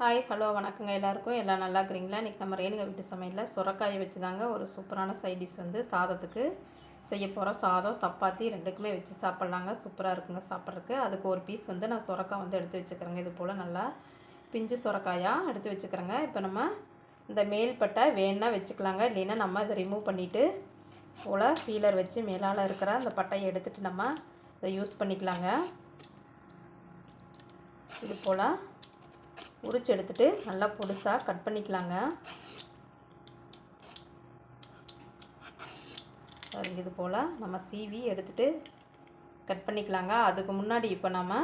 Hi hello வணக்கங்க எல்லாருக்கும். எல்லாம் நல்லா இருக்கிறீங்களா? இன்றைக்கி நம்ம ரேணுகா வீட்டு சமையலில் சுரக்காயை வச்சு தாங்க ஒரு சூப்பரான சைட் டிஷ் வந்து சாதத்துக்கு செய்ய போகிறோம் சாதம் சப்பாத்தி ரெண்டுக்குமே வச்சு சாப்பிட்லாங்க. சூப்பராக இருக்குங்க சாப்பிட்றதுக்கு. அதுக்கு ஒரு பீஸ் வந்து நான் சுரக்காய் வந்து எடுத்து வச்சுக்கிறேங்க. இது போல் நல்லா பிஞ்சு சுரக்காயாக எடுத்து வச்சுக்கிறேங்க. இப்போ நம்ம இந்த மேல் பட்டை வேணால் வச்சுக்கலாங்க. இல்லைன்னா நம்ம இதை ரிமூவ் பண்ணிவிட்டு போல் ஃபீலர் வச்சு மேலால் இருக்கிற அந்த பட்டையை எடுத்துகிட்டு நம்ம இதை யூஸ் பண்ணிக்கலாங்க. இது போல் உரிச்சு எடுத்துட்டு நல்லா பொடுசாக கட் பண்ணிக்கலாங்க. இது போல் நம்ம சீவி எடுத்துகிட்டு கட் பண்ணிக்கலாங்க. அதுக்கு முன்னாடி இப்போ நம்ம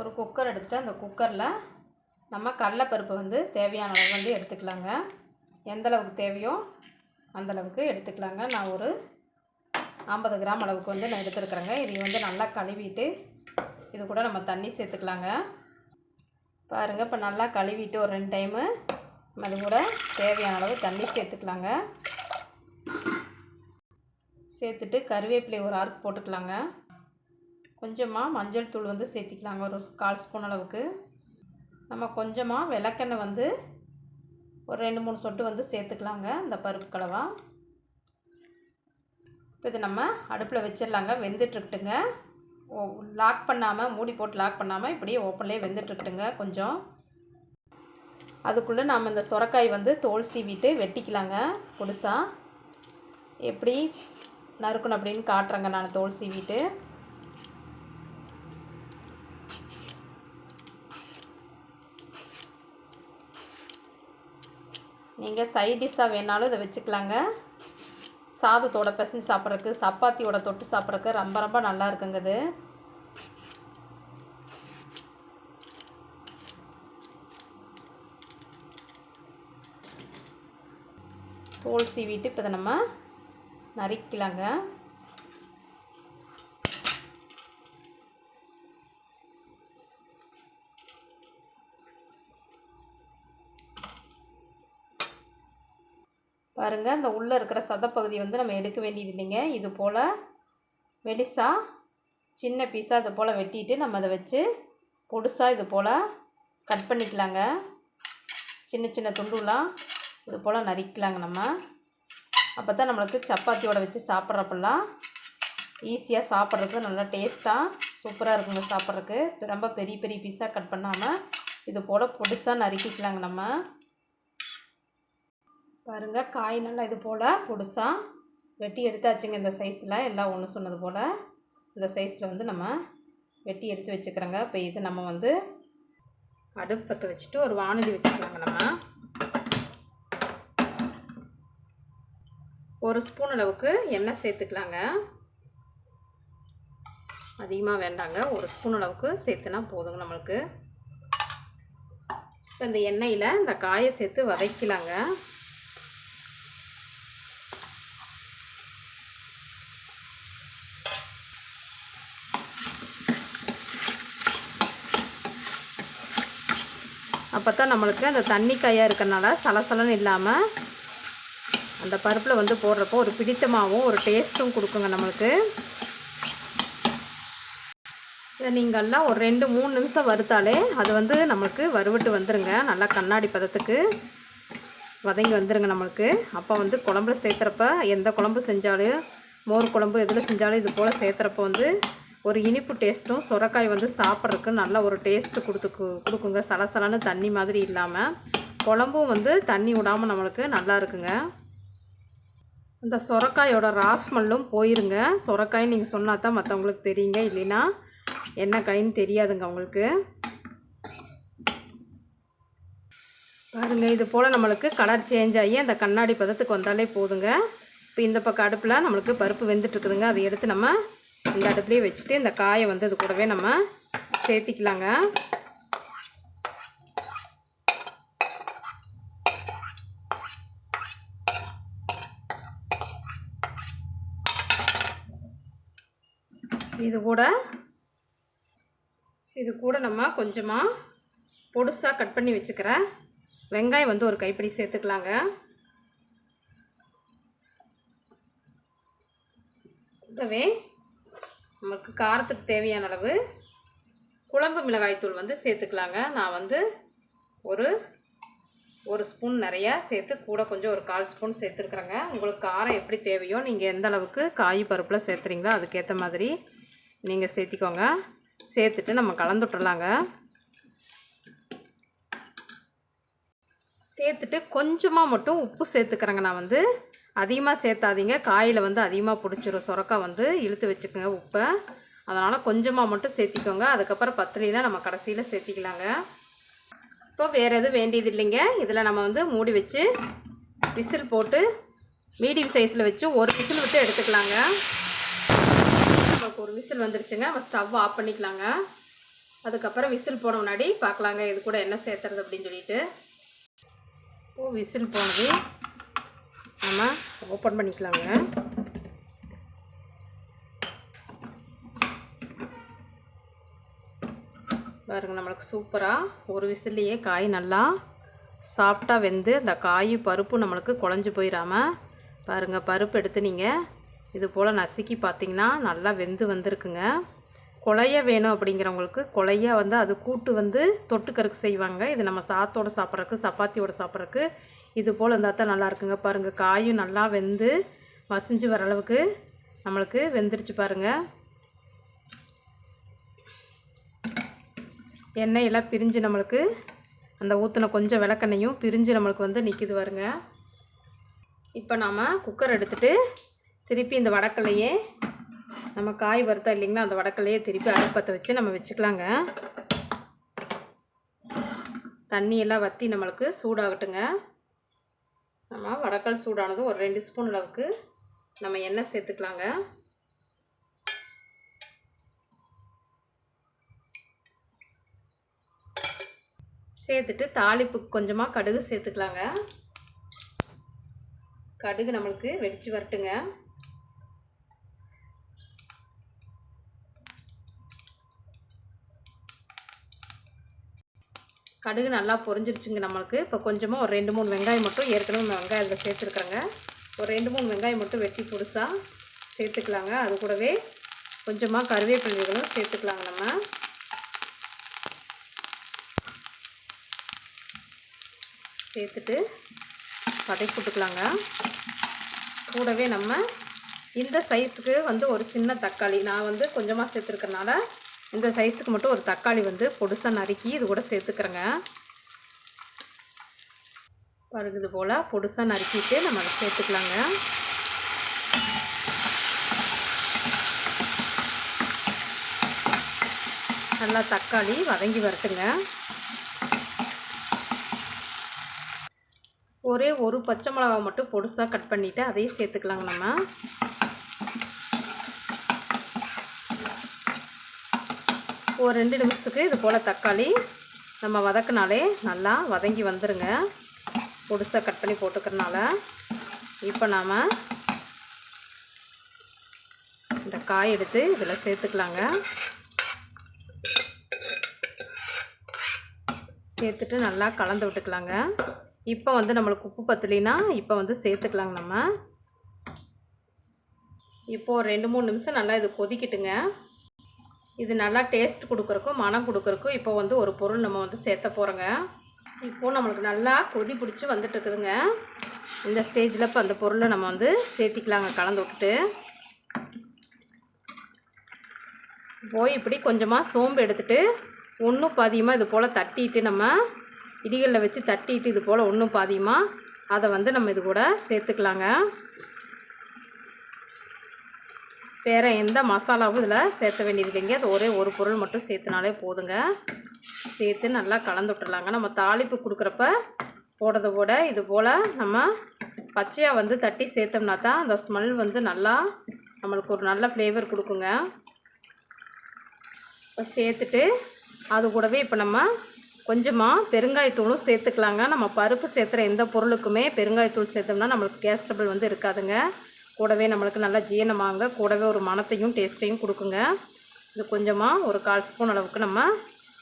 ஒரு குக்கர் எடுத்துகிட்டு அந்த குக்கரில் நம்ம கடலைப்பருப்பு வந்து தேவையான அளவு வந்து எடுத்துக்கலாங்க. எந்தளவுக்கு தேவையோ அந்தளவுக்கு எடுத்துக்கலாங்க. நான் ஒரு ஐம்பது கிராம் அளவுக்கு வந்து நான் எடுத்துருக்குறேங்க. இதை வந்து நல்லா கழுவிட்டு இது கூட நம்ம தண்ணி சேர்த்துக்கலாங்க. பாருங்கள் இப்போ நல்லா கழுவிட்டு ஒரு ரெண்டு டைமு அது கூட தேவையான அளவு தண்ணி சேர்த்துக்கலாங்க. சேர்த்துட்டு கருவேப்பிலை ஒரு ஆர்க் போட்டுக்கலாங்க. கொஞ்சமாக மஞ்சள் தூள் வந்து சேர்த்திக்கலாங்க ஒரு கால் ஸ்பூன் அளவுக்கு. நம்ம கொஞ்சமாக விளக்கெண்ணெய் வந்து ஒரு ரெண்டு மூணு சொட்டு வந்து சேர்த்துக்கலாங்க இந்த பருப்பு கலவா. இப்போ இது நம்ம அடுப்பில் வச்சிடலாங்க வெந்துட்டுருக்கட்டுங்க லாக் பண்ணாமல் மூடி போட்டு லாக் பண்ணாமல் இப்படியே ஓப்பன்லேயே வெந்துட்டுருக்கட்டுங்க கொஞ்சம். அதுக்குள்ளே நாம் இந்த சுரக்காய் வந்து தோல் சீவிட்டு வெட்டிக்கலாங்க புதுசாக எப்படி நறுக்கணும் அப்படின்னு காட்டுறேங்க நான் தோல் சீவிட்டு. நீங்கள் சைட் டிஷ்ஷாக வேணாலும் இதை வச்சுக்கலாங்க. சாதத்தோட பிசைஞ்சு சாப்பிட்றதுக்கு சப்பாத்தியோட தொட்டு சாப்பிட்றதுக்கு ரொம்ப ரொம்ப நல்லா இருக்குங்க இது தோல் சீவிட்டு இப்போ இதை நம்ம நறுக்கலாங்க பாருங்கள் இந்த உள்ளே இருக்கிற சதப்பகுதி வந்து நம்ம எடுக்க வேண்டியது இல்லைங்க. இது போல் மெலிசாக சின்ன பீஸாக இது போல் வெட்டிட்டு நம்ம அதை வச்சு பொடுசாக இது போல் கட் பண்ணிக்கலாங்க. சின்ன சின்ன துண்டுலாம் இது போல் நறுக்கலாங்க நம்ம. அப்போ தான் நம்மளுக்கு சப்பாத்தியோட வச்சு சாப்பிட்றப்பெல்லாம் ஈஸியாக சாப்பிட்றதுக்கு நல்லா டேஸ்ட்டாக சூப்பராக இருக்குங்க சாப்பிட்றதுக்கு. ரொம்ப பெரிய பெரிய பீஸாக கட் பண்ணாமல் இது போல் பொடுசாக நறுக்கிக்கலாங்க நம்ம. பாருங்கள் காய் நல்லா இது போல் பொடுசாக வெட்டி எடுத்தாச்சுங்க இந்த சைஸில் எல்லாம் ஒன்று சொன்னது போல் இந்த சைஸில் வந்து நம்ம வெட்டி எடுத்து வச்சுக்கிறோங்க. இப்போ இது நம்ம வந்து அடுப்பு பற்ற வச்சுட்டு ஒரு வானொலி வச்சுக்கலாங்க நம்ம. ஒரு ஸ்பூன் அளவுக்கு எண்ணெய் சேர்த்துக்கலாங்க. அதிகமாக வேண்டாங்க. ஒரு ஸ்பூன் அளவுக்கு சேர்த்துனா போதுங்க நம்மளுக்கு. இப்போ இந்த எண்ணெயில் இந்த காயை சேர்த்து வதக்கலாங்க. அப்போ தான் நம்மளுக்கு அந்த தண்ணி காயாக இருக்கிறனால சலசலன்னு இல்லாமல் அந்த பருப்பில் வந்து போடுறப்போ ஒரு பிடித்தமாகவும் ஒரு டேஸ்ட்டும் கொடுக்குங்க நம்மளுக்கு. இதை நீங்கள்லாம் ஒரு ரெண்டு மூணு நிமிஷம் வறுத்தாலே அது வந்து நம்மளுக்கு வறுவிட்டு வந்துருங்க. நல்லா கண்ணாடி பதத்துக்கு வதங்கி வந்துருங்க நம்மளுக்கு. அப்போ வந்து குழம்புல சேர்த்துறப்ப எந்த குழம்பு செஞ்சாலும் மோர் குழம்பு எதில் செஞ்சாலும் இது போல் சேர்த்துறப்போ வந்து ஒரு இனிப்பு டேஸ்ட்டும் சுரக்காய் வந்து சாப்பிட்றதுக்கு நல்ல ஒரு டேஸ்ட்டு கொடுத்துக்கு கொடுக்குங்க. சலசலன்னு தண்ணி மாதிரி இல்லாமல் குழம்பும் வந்து தண்ணி விடாமல் நம்மளுக்கு நல்லா இருக்குங்க. இந்த சுரக்காயோட ராஸ்மல்லும் போயிருங்க. சுரக்காய் நீங்கள் சொன்னால் தான் மற்றவங்களுக்கு தெரியுங்க. இல்லைன்னா என்ன காயின்னு தெரியாதுங்க அவங்களுக்கு. பாருங்க இது போல் நம்மளுக்கு கலர் சேஞ்ச் ஆகி அந்த கண்ணாடி பதத்துக்கு வந்தாலே போதுங்க. இப்போ இந்த பக்கம் அடுப்பில் நம்மளுக்கு பருப்பு வெந்துட்டுருக்குதுங்க அதை எடுத்து நம்ம இந்த அடுப்புலேயே வச்சுட்டு இந்த காயை வந்து அது கூடவே நம்ம சேர்த்திக்கலாங்க. இது கூட இது கூட நம்ம கொஞ்சமாக பொடுசாக கட் பண்ணி வச்சுக்கிற வெங்காயம் வந்து ஒரு கைப்பிடி சேர்த்துக்கலாங்க. கூடவே நமக்கு காரத்துக்கு தேவையான அளவு குழம்பு மிளகாய்த்தூள் வந்து சேர்த்துக்கலாங்க. நான் வந்து ஒரு ஒரு ஸ்பூன் நிறையா சேர்த்து கூட கொஞ்சம் ஒரு கால் ஸ்பூன் சேர்த்துருக்குறேங்க. உங்களுக்கு காரம் எப்படி தேவையோ நீங்கள் எந்த அளவுக்கு காய் பருப்பில் சேர்த்துறீங்களோ அதுக்கேற்ற மாதிரி நீங்கள் சேர்த்திக்கோங்க. சேர்த்துட்டு நம்ம கலந்துட்டுலாங்க சேர்த்துட்டு கொஞ்சமாக மட்டும் உப்பு சேர்த்துக்கிறேங்க நான் வந்து. அதிகமாக சேர்த்தாதீங்க. காயில் வந்து அதிகமாக பிடிச்சிரும். சுரக்காய் வந்து இழுத்து வச்சுக்கோங்க உப்பை. அதனால் கொஞ்சமாக மட்டும் சேர்த்திக்கோங்க. அதுக்கப்புறம் பத்தலினா நம்ம கடைசியில் சேர்த்திக்கலாங்க. இப்போ வேறு எதுவும் வேண்டியது இல்லைங்க. இதில் நம்ம வந்து மூடி வச்சு விசில் போட்டு மீடியம் சைஸில் வச்சு ஒரு விசில் விட்டு எடுத்துக்கலாங்க. நமக்கு ஒரு விசில் வந்துருச்சுங்க. நம்ம ஸ்டவ் ஆஃப் பண்ணிக்கலாங்க. அதுக்கப்புறம் விசில் போன முன்னாடி பார்க்கலாங்க. இது கூட என்ன சேர்த்துறது அப்படின்னு சொல்லிட்டு. ஓ விசில் போனது நம்ம ஓப்பன் பண்ணிக்கலாங்க. பாருங்க நம்மளுக்கு சூப்பராக ஒரு விசில்லையே காய் நல்லா சாஃப்டாக வெந்து அந்த காய் பருப்பு நம்மளுக்கு குழஞ்சி போயிடாமல் பாருங்கள் பருப்பு எடுத்து நீங்கள் இது போல் நசுக்கி பார்த்தீங்கன்னா நல்லா வெந்து வந்திருக்குங்க. கொலைய வேணும் அப்படிங்கிறவங்களுக்கு கொலையா வந்து அது கூட்டு வந்து தொட்டுக்கறக்கு செய்வாங்க. இது நம்ம சாத்தோட சாப்பிட்றக்கு சப்பாத்தியோடு சாப்பிட்றக்கு இது போல் இருந்தால் தான் நல்லா இருக்குங்க பாருங்கள் காயும் நல்லா வெந்து மசிஞ்சு வர அளவுக்கு நம்மளுக்கு வெந்துருச்சு பாருங்கள் எண்ணெயெல்லாம் பிரிஞ்சு நம்மளுக்கு அந்த ஊற்றின கொஞ்சம் விளக்கெண்ணையும் பிரிஞ்சு நம்மளுக்கு வந்து நிற்கிது வருங்க இப்போ நாம் குக்கர் எடுத்துகிட்டு திருப்பி இந்த வடக்கல்லையே நம்ம காய் வறுத்தா இல்லைங்களா அந்த வடக்கல்லையே திருப்பி அடுப்பத்தை வச்சு நம்ம வச்சுக்கலாங்க. தண்ணியெல்லாம் வற்றி நம்மளுக்கு சூடாகட்டுங்க. நம்ம வடக்கால் சூடானது ஒரு ரெண்டு ஸ்பூன் அளவுக்கு நம்ம எண்ணெய் சேர்த்துக்கலாங்க. சேர்த்துட்டு தாளிப்பு கொஞ்சமாக கடுகு சேர்த்துக்கலாங்க. கடுகு நம்மளுக்கு வெடித்து வரட்டுங்க. கடுகு நல்லா பொரிஞ்சிருச்சுங்க நம்மளுக்கு. இப்போ கொஞ்சமாக ஒரு ரெண்டு மூணு வெங்காயம் மட்டும் ஏற்கனவே வெங்காயம் அதில் சேர்த்துருக்குறேங்க. ஒரு ரெண்டு மூணு வெங்காயம் மட்டும் வெட்டி புதுசாக சேர்த்துக்கலாங்க. அது கூடவே கொஞ்சமாக கருவேப்பிள்ளைகளும் சேர்த்துக்கலாங்க நம்ம. சேர்த்துட்டு வதக்கி விட்டுக்கலாங்க. கூடவே நம்ம இந்த சைஸுக்கு வந்து ஒரு சின்ன தக்காளி. நான் வந்து கொஞ்சமாக சேர்த்துருக்கறனால இந்த சைஸுக்கு மட்டும் ஒரு தக்காளி வந்து பொடுசாக நறுக்கி இது கூட சேர்த்துக்கிறேங்க. பருகுது போல் பொடுசாக நறுக்கிட்டு நம்ம அதை சேர்த்துக்கலாங்க. நல்லா தக்காளி வதங்கி வரட்டுங்க. ஒரே ஒரு பச்சை மிளகா மட்டும் பொடுசாக கட் பண்ணிவிட்டு அதையும் சேர்த்துக்கலாங்க நம்ம. ஒரு ரெண்டு நிமிஷத்துக்கு இது போல் தக்காளி நம்ம வதக்கினாலே நல்லா வதங்கி வந்துடுங்க பொடுசாக கட் பண்ணி போட்டுக்கிறனால. இப்போ நாம் இந்த காய் எடுத்து இதில் சேர்த்துக்கலாங்க. சேர்த்துட்டு நல்லா கலந்து விட்டுக்கலாங்க. இப்போ வந்து நம்மளுக்கு உப்பு பத்தலைன்னா இப்போ வந்து சேர்த்துக்கலாங்க நம்ம. இப்போது ரெண்டு மூணு நிமிஷம் நல்லா இது கொதிக்கிட்டுங்க. இது நல்லா டேஸ்ட் கொடுக்குறக்கும் மனம் கொடுக்குறக்கும் இப்போ வந்து ஒரு பொருள் நம்ம வந்து சேர்த்த போகிறோங்க இப்போது நம்மளுக்கு நல்லா கொதி பிடிச்சி வந்துட்டுருக்குதுங்க இந்த ஸ்டேஜில் இப்போ அந்த பொருளை நம்ம வந்து சேர்த்திக்கலாங்க கலந்து விட்டுட்டு. போய் இப்படி கொஞ்சமாக சோம்பு எடுத்துகிட்டு ஒன்றும் பாதியமாக இது போல் தட்டிட்டு நம்ம இடிகளில் வச்சு தட்டிட்டு இது போல் ஒன்றும் பாதியமாக அதை வந்து நம்ம இது கூட சேர்த்துக்கலாங்க. வேறு எந்த மசாலாவும் இதில் சேர்த்த வேண்டியது இல்லைங்க. அது ஒரே ஒரு பொருள் மட்டும் சேர்த்துனாலே போதுங்க. சேர்த்து நல்லா கலந்து விட்டுடலாங்க நம்ம தாளிப்பு கொடுக்குறப்ப போடுறத விட இது போல் நம்ம பச்சையாக வந்து தட்டி சேர்த்தோம்னா தான் அந்த ஸ்மெல் வந்து நல்லா நம்மளுக்கு ஒரு நல்ல ஃப்ளேவர் கொடுக்குங்க. இப்போ சேர்த்துட்டு அது கூடவே இப்போ நம்ம கொஞ்சமாக பெருங்காயத்தூளும் சேர்த்துக்கலாங்க. நம்ம பருப்பு சேர்த்துற எந்த பொருளுக்குமே பெருங்காயத்தூள் சேர்த்தோம்னா நம்மளுக்கு கேஸ் வந்து இருக்காதுங்க. கூடவே நம்மளுக்கு நல்லா ஜீரணமாக கூடவே ஒரு மணத்தையும் டேஸ்ட்டையும் கொடுக்குங்க. இது கொஞ்சமாக ஒரு கால் ஸ்பூன் அளவுக்கு நம்ம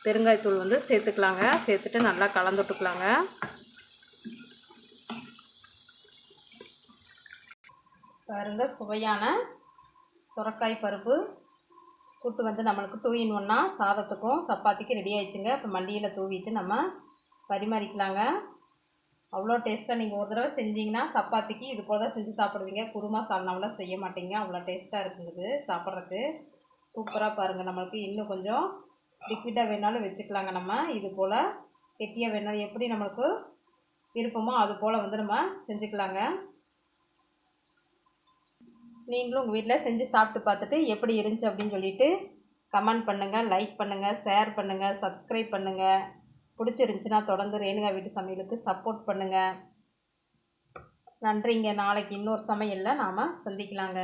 பெருங்காயத்தூள் வந்து சேர்த்துக்கலாங்க. சேர்த்துட்டு நல்லா கலந்து விட்டுக்கலாங்க பாருங்க சுவையான சுரக்காய் பருப்பு. கூட்டு வந்து நம்மளுக்கு டூ இன் ஒன்னாக சாதத்துக்கும் சப்பாத்திக்கும் ரெடி ஆயிடுச்சுங்க. இப்போ மல்லியில் தூவிட்டு நம்ம பரிமாறிக்கலாங்க. அவ்வளோ டேஸ்ட்டாக நீங்கள் ஒரு தடவை செஞ்சீங்கன்னா சப்பாத்திக்கு இது போல் தான் செஞ்சு சாப்பிடுவீங்க. குருமா சால்னாவெலாம் செய்ய மாட்டீங்க. அவ்வளோ டேஸ்ட்டாக இருக்குது சாப்பிட்றதுக்கு. சூப்பராக பாருங்கள் நம்மளுக்கு இன்னும் கொஞ்சம் லிக்விடாக வேணாலும் வச்சுக்கலாங்க நம்ம. இது போல் கெட்டியாக வேணாலும் எப்படி நம்மளுக்கு விருப்பமோ அது போல் வந்து நம்ம செஞ்சுக்கலாங்க. நீங்களும் உங்கள் வீட்டில் செஞ்சு சாப்பிட்டு பார்த்துட்டு எப்படி இருந்துச்சு அப்படின்னு சொல்லிட்டு கமெண்ட் பண்ணுங்கள் லைக் பண்ணுங்கள் ஷேர் பண்ணுங்கள் சப்ஸ்கிரைப் பண்ணுங்கள் பிடிச்சிருந்துச்சின்னா தொடர்ந்து ரேணுகா வீட்டு சமையலுக்கு சப்போர்ட் பண்ணுங்கள் நன்றிங்க. நாளைக்கு இன்னொரு சமையலில் நாம் சந்திக்கலாங்க.